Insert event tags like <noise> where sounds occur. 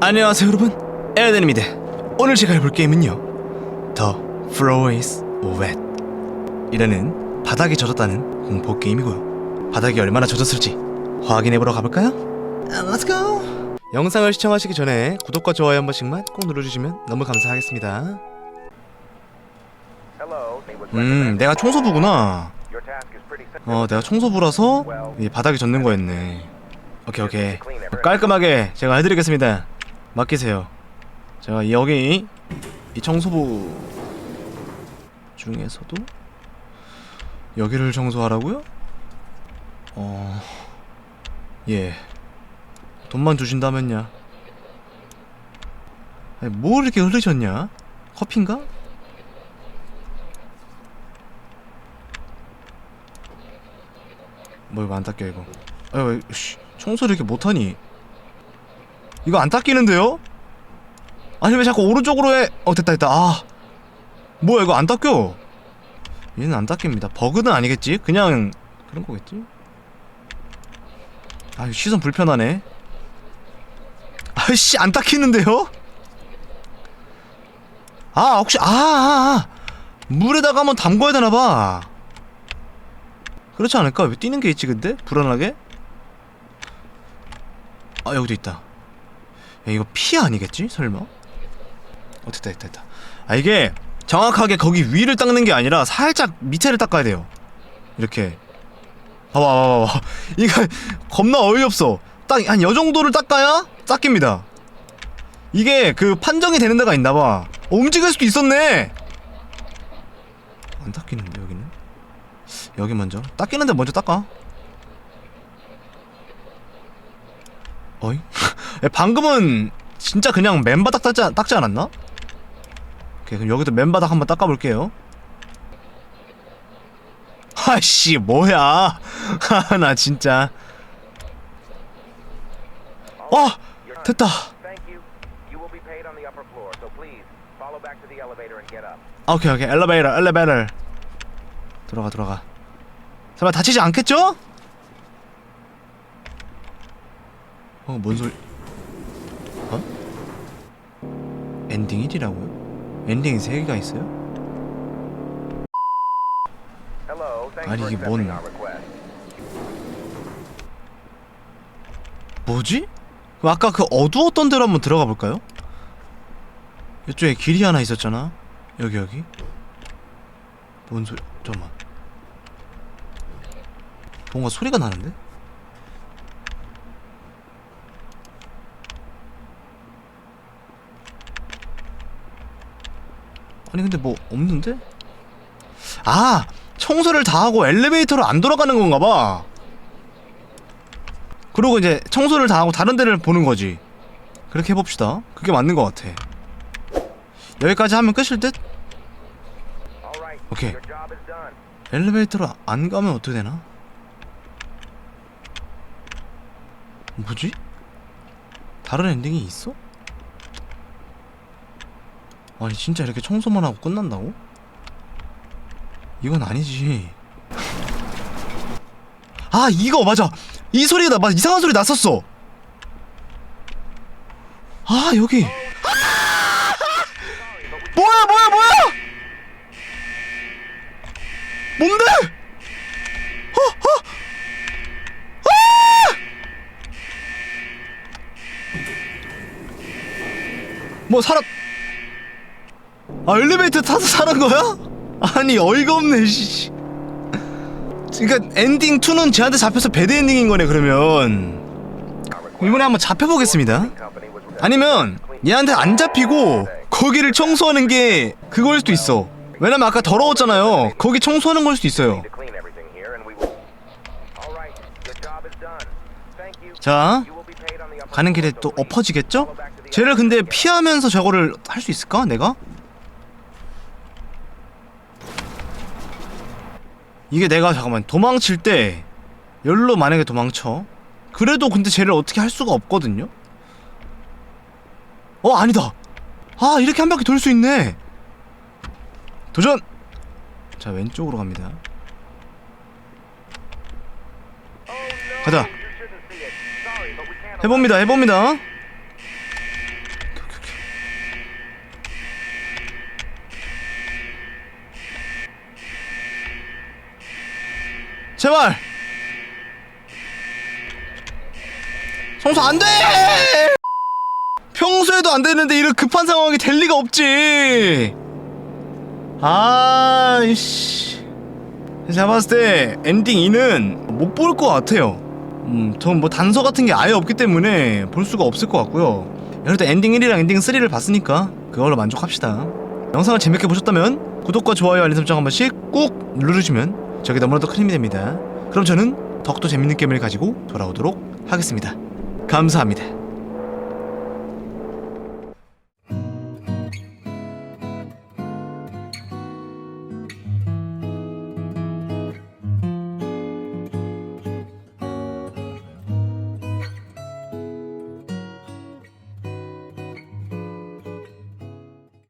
안녕하세요 여러분. 에어덴입니다. 오늘 제가 해볼 게임은요. The Floor is Wet. 이라는 바닥이 젖었다는 공포 게임이고요. 바닥이 얼마나 젖었을지 확인해보러 가볼까요? Let's go! 영상을 시청하시기 전에 구독과 좋아요 한 번씩만 꼭 눌러주시면 너무 감사하겠습니다. 음 내가 청소부구나. 어 내가 청소부라서 이 바닥이 젖는 거였네. 오케이 오케이. 깔끔하게 제가 해드리겠습니다 맡기세요 제가 여기 이 청소부 중에서도 여기를 청소하라고요? 어... 예 돈만 주신다면야 아니, 뭘 이렇게 흐르셨냐? 커피인가? 뭐 이거 안 닦여 이거 아유 씨 청소를 이렇게 못하니 이거 안 닦이는데요? 아니 왜 자꾸 오른쪽으로 해? 어 됐다 됐다 아 뭐야 이거 안 닦여 얘는 안 닦입니다 버그는 아니겠지? 그냥 그런 거겠지? 아 시선 불편하네 아이씨 안 닦이는데요? 아 혹시 아, 아, 아 물에다가 한번 담궈야 되나봐 그렇지 않을까? 왜 뛰는 게 있지 근데? 불안하게? 아 여기도 있다 야 이거 피 아니겠지? 설마? 어 됐다 됐다 됐다. 아 이게 정확하게 거기 위를 닦는 게 아니라 살짝 밑에를 닦아야 돼요. 이렇게. 봐봐 봐봐 봐봐. <laughs> 이거 겁나 어이없어. 딱한 여정도를 닦아야 닦입니다. 이게 그 판정이 되는 데가 있나봐. 어, 움직일 수도 있었네. 안 닦이는데 여기는? 여기 먼저. 닦이는데 먼저 닦아. 어이? 야, 방금은 진짜 그냥 맨바닥 닦지, 않- 닦지 않았나? 오케이 그럼 여기도 맨바닥 한번 닦아볼게요. 아씨 뭐야. <laughs> 나 진짜. 어 됐다. 아, 오케이 오케이. 엘리베이터 엘리베이터. 들어가 들어가. 설마 다치지 않겠죠? 어뭔 소리 어? 엔딩 1이라고요? 엔딩이 3개가 있어요? 아니, 이게 뭔-. 뭐지? 아까 그 어두웠던 데로 한번 들어가 볼까요? 이쪽에 길이 하나 있었잖아 여기 여기 뭔 소리 잠깐만 뭔가 소리가 나는데? 아니 근데 뭐 없는데? 아! 청소를 다 하고 엘리베이터로 안 돌아가는 건가 봐 그리고 이제 청소를 다 하고 다른 데를 보는 거지. 그렇게 해봅시다. 그게 맞는 것 같아. 여기까지 하면 끝일 듯? Done. 엘리베이터로 안 가면 어떻게 되나? 뭐지? 다른 엔딩이 있어? 아니 진짜 이렇게 청소만 하고 끝난다고? 이건 아니지. 아 이거 맞아. 이 소리가 나 맞아 이상한 소리 났었어. 아 여기. 뭐야 뭐야 뭐야? 뭔데? 어, 어! 아! 뭐 살았? 아 엘리베이터 타서 사는 거야? 아니 어이가 없네 씨. 그러니까 엔딩 2는 쟤한테 잡혀서 배드 엔딩인 거네 그러면 이번에 한번 잡혀보겠습니다. 아니면 얘한테 안 잡히고 거기를 청소하는 게 그걸 수도 있어. 왜냐면 아까 더러웠잖아요. 거기 청소하는 걸 수도 있어요. 자, 가는 길에 또 엎어지겠죠? 쟤를 근데. 피하면서 저거를 할 수 있을까? 내가? 이게 내가 잠깐만 도망칠 때 열로 만약에 도망쳐? 그래도 근데 쟤를 어떻게 할 수가 없거든요? 어 아니다. 아 이렇게 한 바퀴 돌 수 있네. 도전! 자 왼쪽으로 갑니다. 가자. 해봅니다 해봅니다 제발. 청소 안 돼! 평소에도 안 되는데 이런 급한 상황이 될 리가 없지. 아이씨. 제가 봤을 때 엔딩 2는 못 볼 것 같아요. 음, 전 뭐 단서 같은 게 아예 없기 때문에 볼 수가 없을 것 같고요. 그래도 엔딩 1이랑 엔딩 3를 봤으니까 그걸로 만족합시다. 영상을 재밌게 보셨다면 구독과 좋아요 알림 설정 한 번씩 꾹 눌러주시면 저게 너무나도 큰 힘이 됩니다. 그럼 저는 더욱더 재밌는 게임을 가지고 돌아오도록 하겠습니다. 감사합니다